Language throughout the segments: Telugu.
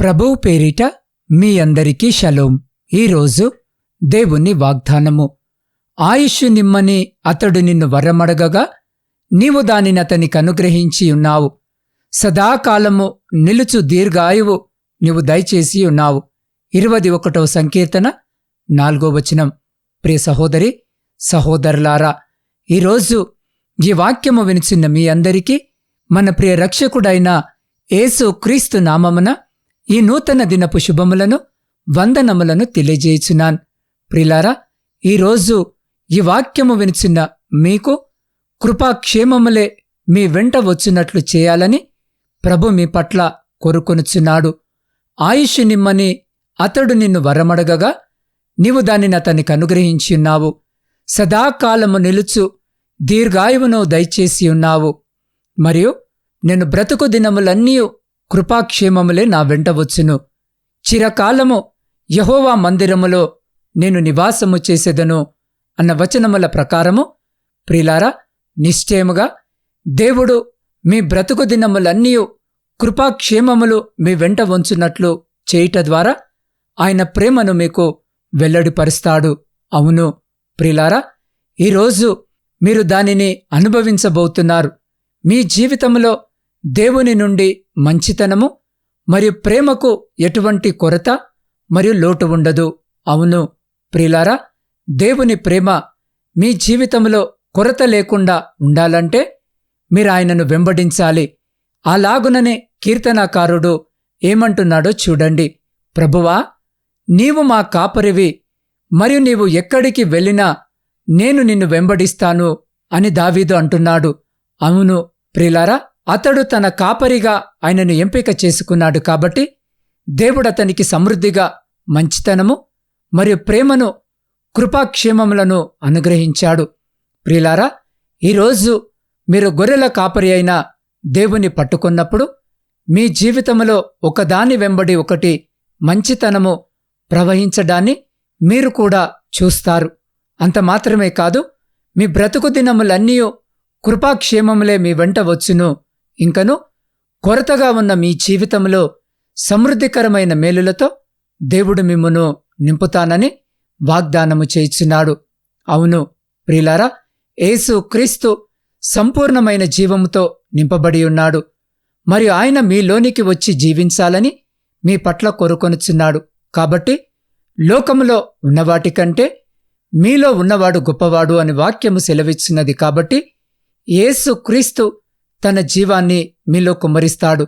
ప్రభువు పేరిట మీ అందరికీ షలోం. ఈరోజు దేవుని వాగ్దానము. ఆయుష్ నిమ్మని అతడు నిన్ను వరమడగగా నీవు దానిని అతనికి అనుగ్రహించి ఉన్నావు. సదాకాలము నిలుచు దీర్ఘాయువు నీవు దయచేసి ఉన్నావు. ఇరవది ఒకటవ సంకీర్తన నాలుగో వచనం. ప్రియ సహోదరి సహోదరులారా ఈరోజు ఈ వాక్యము వినిచిన మీ అందరికీ మన ప్రియ రక్షకుడైన ఏసు క్రీస్తు నామమున ఈ నూతన దినపు శుభములను వందనములను తెలియజేయుచున్నాన్. ప్రిలారా ఈరోజు ఈ వాక్యము వినిచిన్న మీకు కృపాక్షేమములే మీ వెంట వచ్చినట్లు చేయాలని ప్రభు మీ పట్ల కోరుకొనుచున్నాడు. ఆయుష్ నిమ్మని అతడు నిన్ను వరమడగగా నీవు దానిని అతనికి అనుగ్రహించి ఉన్నావు. సదాకాలము నిలుచు దీర్ఘాయువును దయచేసి ఉన్నావు. మరియు నేను బ్రతుకు దినములన్నీ కృపాక్షేమములే నా వెంట వచ్చును. చిరకాలము యహోవా మందిరములో నేను నివాసము చేసేదను అన్న వచనముల ప్రకారము ప్రిలారా నిశ్చయముగా దేవుడు మీ బ్రతుకు దినములన్నీ కృపాక్షేమములు మీ వెంట వంచున్నట్లు చేయుట ద్వారా ఆయన ప్రేమను మీకు వెల్లడిపరుస్తాడు. అవును ప్రిలారా ఈరోజు మీరు దానిని అనుభవించబోతున్నారు. మీ జీవితంలో దేవుని నుండి మంచితనము మరియు ప్రేమకు ఎటువంటి కొరత మరియు లోటు ఉండదు. అవును ప్రిలారా దేవుని ప్రేమ మీ జీవితంలో కొరత లేకుండా ఉండాలంటే మీరు ఆయనను వెంబడించాలి. అలాగుననే కీర్తనాకారుడు ఏమంటున్నాడో చూడండి. ప్రభువా నీవు మా కాపరివి మరియు నీవు ఎక్కడికి వెళ్ళినా నేను నిన్ను వెంబడిస్తాను అని దావీదు అంటున్నాడు. అవును ప్రిలారా అతడు తన కాపరిగా ఆయనను ఎంపిక చేసుకున్నాడు కాబట్టి దేవుడతనికి సమృద్ధిగా మంచితనము మరియు ప్రేమను కృపాక్షేమములను అనుగ్రహించాడు. ప్రిలారా ఈరోజు మీరు గొర్రెల కాపరి అయిన దేవుని పట్టుకున్నప్పుడు మీ జీవితంలో ఒకదాని వెంబడి ఒకటి మంచితనము ప్రవహించడాన్ని మీరు కూడా చూస్తారు. అంత మాత్రమే కాదు మీ బ్రతుకు దినములన్నీ కృపాక్షేమములే మీ వెంట వచ్చును. ఇంకను కొరతగా ఉన్న మీ జీవితంలో సమృద్ధికరమైన మేలులతో దేవుడు మిమ్మును నింపుతానని వాగ్దానము చేయిచున్నాడు. అవును ప్రిలారా యేసు క్రీస్తు సంపూర్ణమైన జీవముతో నింపబడి ఉన్నాడు. మరియు ఆయన మీలోనికి వచ్చి జీవించాలని మీ పట్ల కోరుకొనుచున్నాడు. కాబట్టి లోకములో ఉన్నవాటికంటే మీలో ఉన్నవాడు గొప్పవాడు అని వాక్యము సెలవిచ్చినది కాబట్టి యేసు క్రీస్తు తన జీవాన్ని మీలో కుమ్మరిస్తాడు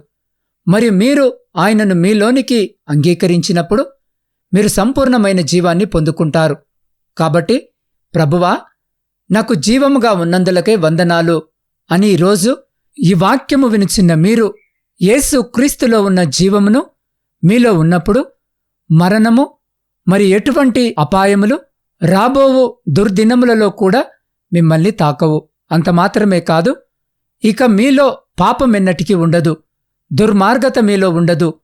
మరియు మీరు ఆయనను మీలోనికి అంగీకరించినప్పుడు మీరు సంపూర్ణమైన జీవాన్ని పొందుకుంటారు. కాబట్టి ప్రభువా నాకు జీవముగా ఉన్నందులకే వందనాలు. అని ఈరోజు ఈ వాక్యము వినిచిన్న మీరు యేసు క్రీస్తులో ఉన్న జీవమును మీలో ఉన్నప్పుడు మరణము మరి ఎటువంటి అపాయములు రాబోవు దుర్దినములలో కూడా మిమ్మల్ని తాకవు. అంత మాత్రమే కాదు ఇక మీలో పాపమెన్నటికీ ఉండదు. దుర్మార్గత మీలో ఉండదు.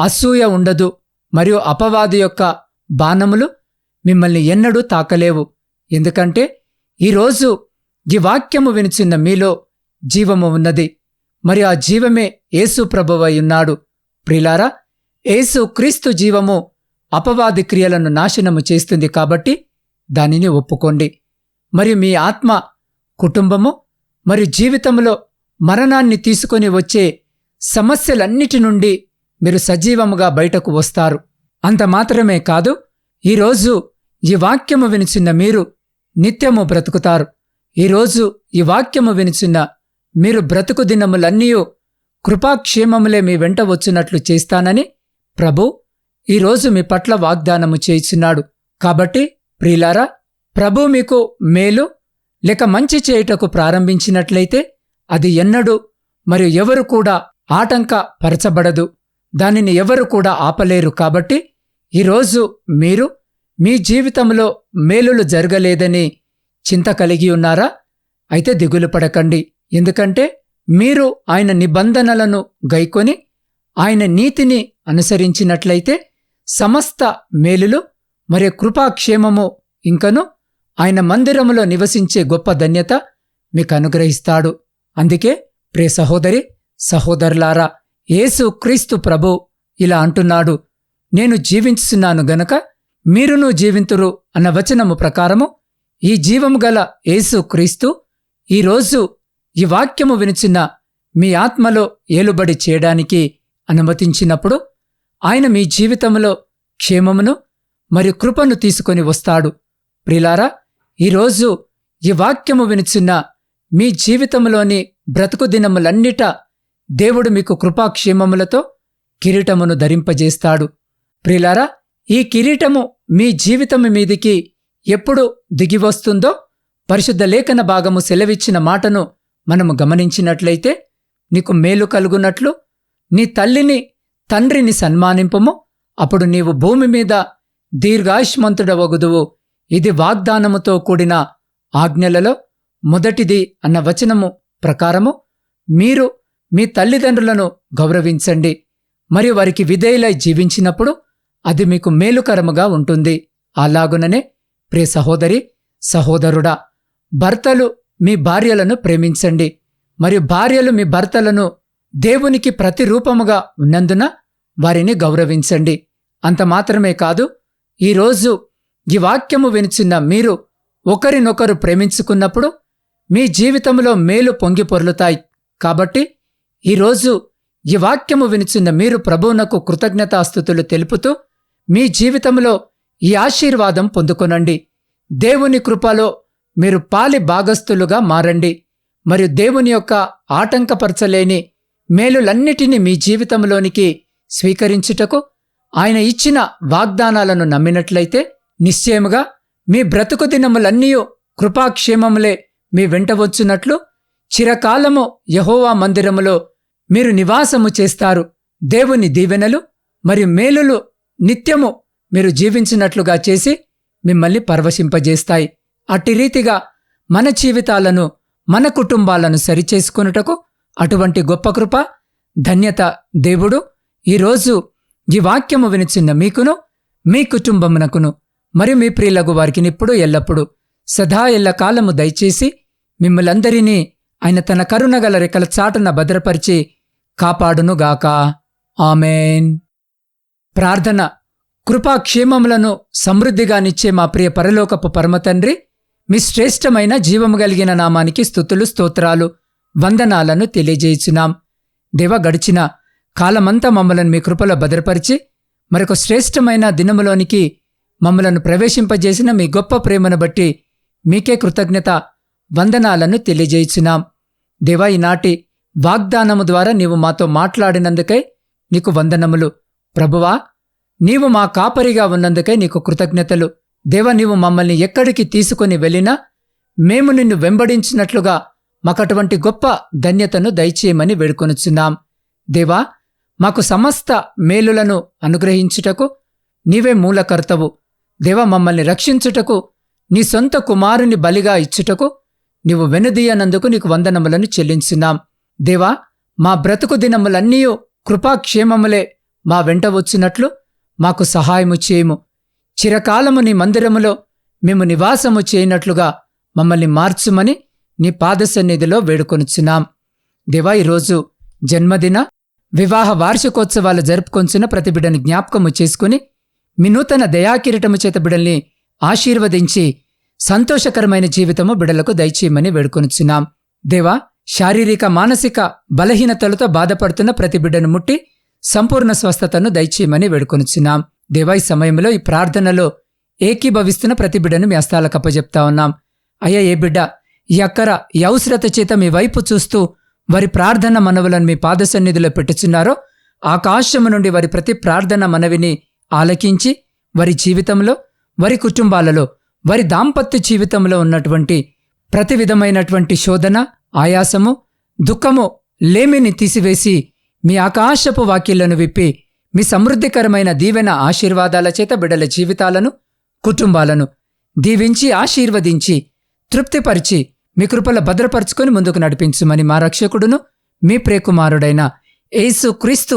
అసూయ ఉండదు. మరియు అపవాది యొక్క బాణములు మిమ్మల్ని ఎన్నడూ తాకలేవు. ఎందుకంటే ఈరోజు ఈ వాక్యము వినిచిన్న మీలో జీవము ఉన్నది. మరి ఆ జీవమే యేసు ప్రభువై ఉన్నాడు. ప్రిలారా యేసు క్రీస్తు జీవము అపవాది క్రియలను నాశనము చేస్తుంది కాబట్టి దానిని ఒప్పుకోండి. మరియు మీ ఆత్మ కుటుంబము మరియు జీవితంలో మరణాన్ని తీసుకొని వచ్చే సమస్యలన్నిటి నుండి మీరు సజీవముగా బయటకు వస్తారు. అంత మాత్రమే కాదు ఈరోజు ఈ వాక్యము వినిచిన్న మీరు నిత్యము బ్రతుకుతారు. ఈరోజు ఈ వాక్యము వినిచిన్న మీరు బ్రతుకు దినములన్నీ కృపాక్షేమములే మీ వెంట వచ్చినట్లు చేస్తానని ప్రభు ఈరోజు మీ పట్ల వాగ్దానము చేయిచున్నాడు. కాబట్టి ప్రియులారా ప్రభు మీకు మేలు లేక మంచి చేయుటకు ప్రారంభించినట్లయితే అది ఎన్నడూ మరియు ఎవరు కూడా ఆటంక పరచబడదు దానిని ఎవరు కూడా ఆపలేరు కాబట్టి ఈరోజు మీరు మీ జీవితంలో మేలులు జరగలేదని చింత కలిగి ఉన్నారా? అయితే దిగులు పడకండి. ఎందుకంటే మీరు ఆయన నిబంధనలను గైకొని ఆయన నీతిని అనుసరించినట్లయితే సమస్త మేలులు మరి కృపాక్షేమము ఇంకను ఆయన మందిరములో నివసించే గొప్ప ధన్యత మీకు అనుగ్రహిస్తాడు. అందుకే ప్రే సహోదరి సహోదరులారా యేసు క్రీస్తు ప్రభు ఇలా అంటున్నాడు. నేను జీవించుచున్నాను గనక మీరును జీవింతురు అన్న వచనము ప్రకారము ఈ జీవము గల యేసు క్రీస్తు ఈరోజు ఈ వాక్యము వినిచిన మీ ఆత్మలో ఏలుబడి చేయడానికి అనుమతించినప్పుడు ఆయన మీ జీవితంలో క్షేమమును మరియు కృపను తీసుకొని వస్తాడు. ప్రిలారా ఈరోజు ఈ వాక్యము వినిచున్న మీ జీవితంలోని బ్రతుకు దినములన్నిట దేవుడు మీకు కృపాక్షేమములతో కిరీటమును ధరింపజేస్తాడు. ప్రిలారా ఈ కిరీటము మీ జీవితము మీదికి ఎప్పుడు దిగివస్తుందో పరిశుద్ధ లేఖన భాగము సెలవిచ్చిన మాటను మనము గమనించినట్లయితే నీకు మేలు కలుగునట్లు నీ తల్లిని తండ్రిని సన్మానింపము అప్పుడు నీవు భూమి మీద దీర్ఘాయుష్మంతుడవగుదువు. ఇది వాగ్దానముతో కూడిన ఆజ్ఞలలో మొదటిది అన్న వచనము ప్రకారము మీరు మీ తల్లిదండ్రులను గౌరవించండి. మరియు వారికి విధేయులై జీవించినప్పుడు అది మీకు మేలుకరముగా ఉంటుంది. అలాగుననే ప్రియ సహోదరి సహోదరుడా భర్తలు మీ భార్యలను ప్రేమించండి. మరియు భార్యలు మీ భర్తలను దేవునికి ప్రతిరూపముగా ఉన్నందున వారిని గౌరవించండి. అంత మాత్రమే కాదు ఈరోజు ఈ వాక్యము వినిచిన్న మీరు ఒకరినొకరు ప్రేమించుకున్నప్పుడు మీ జీవితంలో మేలు పొంగి పొర్లుతాయి. కాబట్టి ఈరోజు ఈ వాక్యము వినిచిన్న మీరు ప్రభువునకు కృతజ్ఞతాస్థుతులు తెలుపుతూ మీ జీవితంలో ఈ ఆశీర్వాదం పొందుకొనండి. దేవుని కృపలో మీరు పాలి భాగస్థులుగా మారండి. మరియు దేవుని యొక్క ఆటంకపరచలేని మేలులన్నిటినీ మీ జీవితంలోనికి స్వీకరించుటకు ఆయన ఇచ్చిన వాగ్దానాలను నమ్మినట్లయితే నిశ్చయముగా మీ బ్రతుకు దినములన్నీ కృపాక్షేమములే మీ వెంట వచ్చునట్లు చిరకాలము యహోవా మందిరములో మీరు నివాసము చేస్తారు. దేవుని దీవెనలు మరియు మేలులు నిత్యము మీరు జీవించినట్లుగా చేసి మిమ్మల్ని పరవశింపజేస్తాయి. అట్టి రీతిగా మన జీవితాలను మన కుటుంబాలను సరిచేసుకొనుటకు అటువంటి గొప్ప కృప ధన్యత దేవుడు. ఈరోజు ఈ వాక్యము వినిచిన్న మీకును మీ కుటుంబమునకును మరియు మీ ప్రియులకు వారికి నిప్పుడు ఎల్లప్పుడు సదా ఎల్లకాలము దయచేసి మిమ్మలందరినీ ఆయన తన కరుణగల రెక్కల చాటున భద్రపరిచి కాపాడునుగాక. ఆమెన్. ప్రార్థన. కృపాక్షేమములను సమృద్ధిగానిచ్చే మా ప్రియ పరలోకపు పరమతండ్రి మీ శ్రేష్టమైన జీవము కలిగిన నామానికి స్థుతులు స్తోత్రాలు వందనాలను తెలియజేయుచున్నాం. దేవ గడిచిన కాలమంతా మమ్మలను మీ కృపలో భద్రపరిచి మరొక శ్రేష్టమైన దినములోనికి మమ్మలను ప్రవేశింపజేసిన మీ గొప్ప ప్రేమను బట్టి మీకే కృతజ్ఞత వందనాలను తెలియజేయుచున్నాం. దేవా ఈనాటి వాగ్దానము ద్వారా నీవు మాతో మాట్లాడినందుకై నీకు వందనములు. ప్రభువా నీవు మా కాపరిగా ఉన్నందుకై నీకు కృతజ్ఞతలు. దేవ నీవు మమ్మల్ని ఎక్కడికి తీసుకొని వెళ్ళినా మేము నిన్ను వెంబడించినట్లుగా మాకటువంటి గొప్ప ధన్యతను దయచేయమని వేడుకొనుచున్నాం. దేవా మాకు సమస్త మేలులను అనుగ్రహించుటకు నీవే మూలకర్తవు. దేవ మమ్మల్ని రక్షించుటకు నీ సొంత కుమారుని బలిగా ఇచ్చుటకు నీవు వెనుదీయనందుకు నీకు వందనములను చెల్లించున్నాం. దేవా మా బ్రతుకు దినములన్నీ కృపాక్షేమములే మా వెంట వచ్చినట్లు మాకు సహాయము చేయము. చిరకాలము నీ మందిరములో మేము నివాసము చేయనట్లుగా మమ్మల్ని మార్చుమని నీ పాదసన్నిధిలో వేడుకొనుచున్నాం. దేవా ఈరోజు జన్మదిన వివాహ వార్షికోత్సవాలు జరుపుకొంచున్న ప్రతి జ్ఞాపకము చేసుకుని మీ నూతన దయాకిరీటము చేత బిడల్ని ఆశీర్వదించి సంతోషకరమైన జీవితము బిడలకు దయచేయమని వేడుకొనుచున్నాం. దేవా శారీరక మానసిక బలహీనతలతో బాధపడుతున్న ప్రతి బిడ్డను ముట్టి సంపూర్ణ స్వస్థతను దయచేయమని వేడుకొనుచున్నాం. దేవా ఈ సమయంలో ఈ ప్రార్థనలో ఏకీభవిస్తున్న ప్రతి బిడ్డను మీ అస్తాలకు అప్పజెప్తా ఉన్నాం. అయ్యా ఏ బిడ్డ ఈ అక్కర ఈ అవసరత చేత మీ వైపు చూస్తూ వారి ప్రార్థన మనవులను మీ పాదసన్నిధిలో పెట్టుచున్నారో ఆకాశము నుండి వారి ప్రతి ప్రార్థన మనవిని ఆలకించి వారి జీవితంలో వారి కుటుంబాలలో వారి దాంపత్య జీవితంలో ఉన్నటువంటి ప్రతి విధమైనటువంటి శోధన ఆయాసము దుఃఖము లేమిని తీసివేసి మీ ఆకాశపు వాక్యలను విప్పి మీ సమృద్ధికరమైన దీవెన ఆశీర్వాదాల చేత బిడల జీవితాలను కుటుంబాలను దీవించి ఆశీర్వదించి తృప్తిపరిచి మీ కృపల భద్రపరుచుకొని ముందుకు నడిపించుమని మా రక్షకుడును మీ ప్రేకుమారుడైన యేసు క్రీస్తు